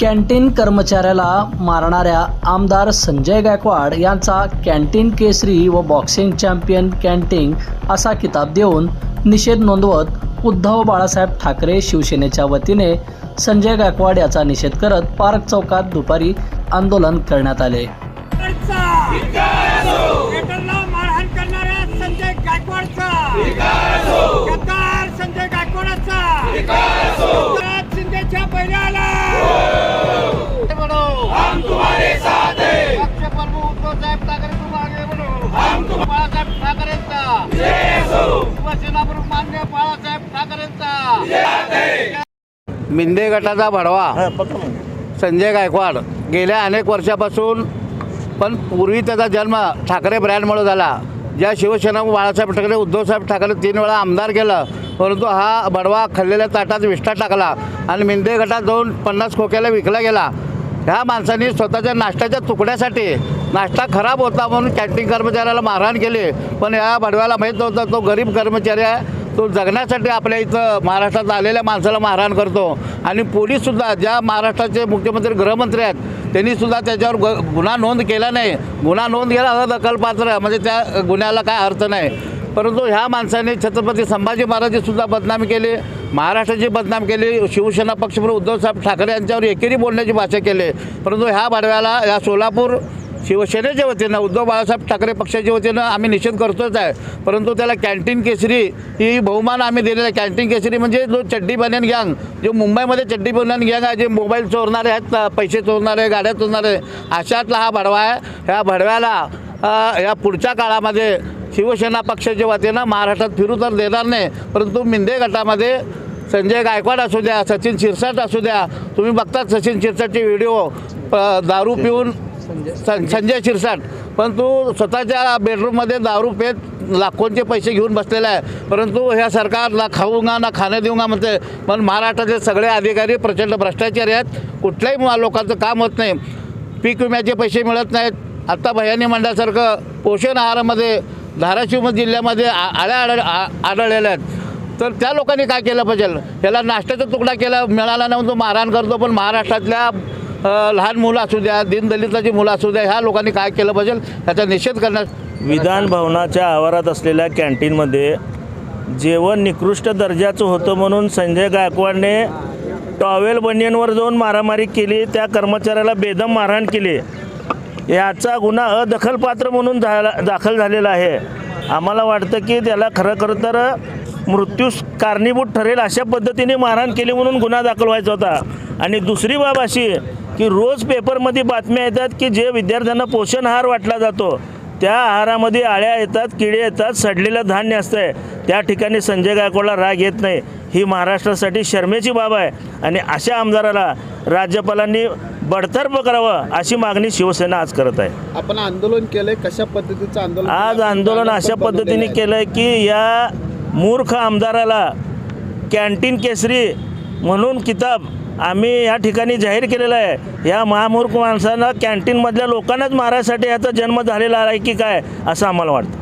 Canteen कर्मचाऱ्याला मारणाऱ्या आमदार संजय गायकवाड यांचा कॅन्टीन केसरी व बॉक्सिंग चॅम्पियन कॅन्टीन असा किताब देऊन निषेध नोंदवत उद्धव बाळासाहेब ठाकरे शिवसेनेच्या वतीने संजय गायकवाड याचा निषेध करत पार्क चौकात दुपारी आंदोलन करण्यात आले. ठाकरे मान्य बाळासाहेब ठाकरेंचा. मिंदे गटाचा भडवा. संजय गायकवाड गेल्या अनेक वर्षापासून पण पूर्वी त्याचा जन्म ठाकरे ब्रँडमुळे झाला. ज्या शिवसेना बाळासाहेब ठाकरे उद्धवसाहेब ठाकरे तीन वेळा आमदार केलं परंतु हा बडवा खाल्लेल्या ताटात विष्ठा टाकला आणि मिंदे गटात जाऊन पन्नास खोक्याला विकला गेला. ह्या माणसांनी स्वतःच्या नाश्त्याच्या तुकड्यासाठी नाश्ता खराब होता म्हणून कॅन्टीन कर्मचाऱ्याला मारहाण केली. पण या भडव्याला माहीत नव्हतं तो गरीब कर्मचारी आहे. तो जगण्यासाठी आपल्या इथं महाराष्ट्रात आलेल्या माणसाला मारहाण करतो. आणि पोलीससुद्धा ज्या महाराष्ट्राचे मुख्यमंत्री गृहमंत्री आहेत त्यांनीसुद्धा त्याच्यावर ग गुन्हा नोंद केला नाही. गुन्हा नोंद केला हा दखलपात्र म्हणजे त्या गुन्ह्याला काय अर्थ नाही. परंतु ह्या माणसाने छत्रपती संभाजी महाराजचीसुद्धा बदनामी केली. महाराष्ट्राची बदनाम केली. शिवसेना पक्षप्रमुख उद्धवसाहेब ठाकरे यांच्यावर एकेरी बोलण्याची भाषा केली. परंतु ह्या भाडव्याला या सोलापूर शिवसेनेच्या वतीनं उद्धव बाळासाहेब ठाकरे पक्षाच्या वतीनं आम्ही निषेध करतोच आहे. परंतु त्याला कॅन्टीन केसरी ही बहुमान आम्ही दिलेला आहे. कॅन्टीन केसरी म्हणजे जो चड्डी बनेन गँग जो मुंबईमध्ये चड्डी बन्यान गँग आहे जे मोबाईल चोरणारे आहेत पैसे चोरणारे गाड्या चोरणारे अशातला हा भडवा आहे. ह्या भडव्याला या पुढच्या काळामध्ये शिवसेना पक्षाच्या वतीनं महाराष्ट्रात फिरू तर देणार नाही. परंतु मिंदे गटामध्ये संजय गायकवाड असू द्या सचिन शिरसाट असू द्या तुम्ही बघतात सचिन शिरसाटचे व्हिडिओ प- दारू पिऊन म्हणजे सं- संजय शिरसाट. पण तू स्वतःच्या बेडरूममध्ये दारू पेत लाखोंचे पैसे घेऊन बसलेला आहे. परंतु ह्या सरकार ना खाऊंगा ना खाणं देऊंगा म्हणते. पण महाराष्ट्राचे सगळे अधिकारी प्रचंड भ्रष्टाचारी आहेत. कुठल्याही लोकांचं काम होत नाही. पीक विम्याचे पैसे मिळत नाहीत. आत्ता भयानी मंडळासारखं पोषण आहारामध्ये धाराशिव जिल्ह्यामध्ये आ- आळ्या आढळ आ- आढळलेल्या आहेत. तर त्या लोकांनी काय केलं पाहिजे? ह्याला नाश्त्याचा तुकडा केला मिळाला नाही म्हणून तो मारहाण करतो. पण महाराष्ट्रातल्या लहान मुलं असू द्या दीनदलिताची मुलं असू द्या ह्या लोकांनी काय केलं पाहिजे ह्याचा निषेध करण्यास विधान भवनाच्या आवारात असलेल्या कॅन्टीनमध्ये जेवण निकृष्ट दर्जाचं होतं म्हणून संजय गायकवाडने टॉवेल बनियनवर जाऊन मारामारी केली त्या कर्मचाऱ्याला बेदम मारहाण केली. याचा गुन्हा अदखलपात्र म्हणून झाला दाखल झालेला आहे. आम्हाला वाटतं की त्याला खरं खरं तर मृत्यूस कारणीभूत ठरेल अशा पद्धतीने मारहाण केली म्हणून गुन्हा दाखल व्हायचा होता. आणि दुसरी बाब अशी की रोज पेपरमध्ये बातम्या येतात की जे विद्यार्थ्यांना पोषण आहार वाटला जातो त्या आहारामध्ये आळ्या येतात किडे येतात सडलेलं धान्य असतंय त्या ठिकाणी संजय गायकवाडला राग येत नाही ही महाराष्ट्रासाठी शर्मेची बाब आहे आणि अशा आमदाराला राज्यपालांनी बडतर्फ करावं अशी मागणी शिवसेना आज करत आहे आपण आंदोलन केलंय कशा पद्धतीचं आंदोलन आज केलंय? आंदोलन अशा पद्धतीने आहे. केलं आहे की या मूर्ख आमदाराला कॅन्टीन केसरी म्हणून किताब आम्ही या ठिकाणी जाहीर केलेलं आहे. या महामूर्ख माणसानं कॅन्टीनमधल्या लोकांनाच मारायसाठी याचा जन्म झालेला आहे की काय असं आम्हाला वाटतं.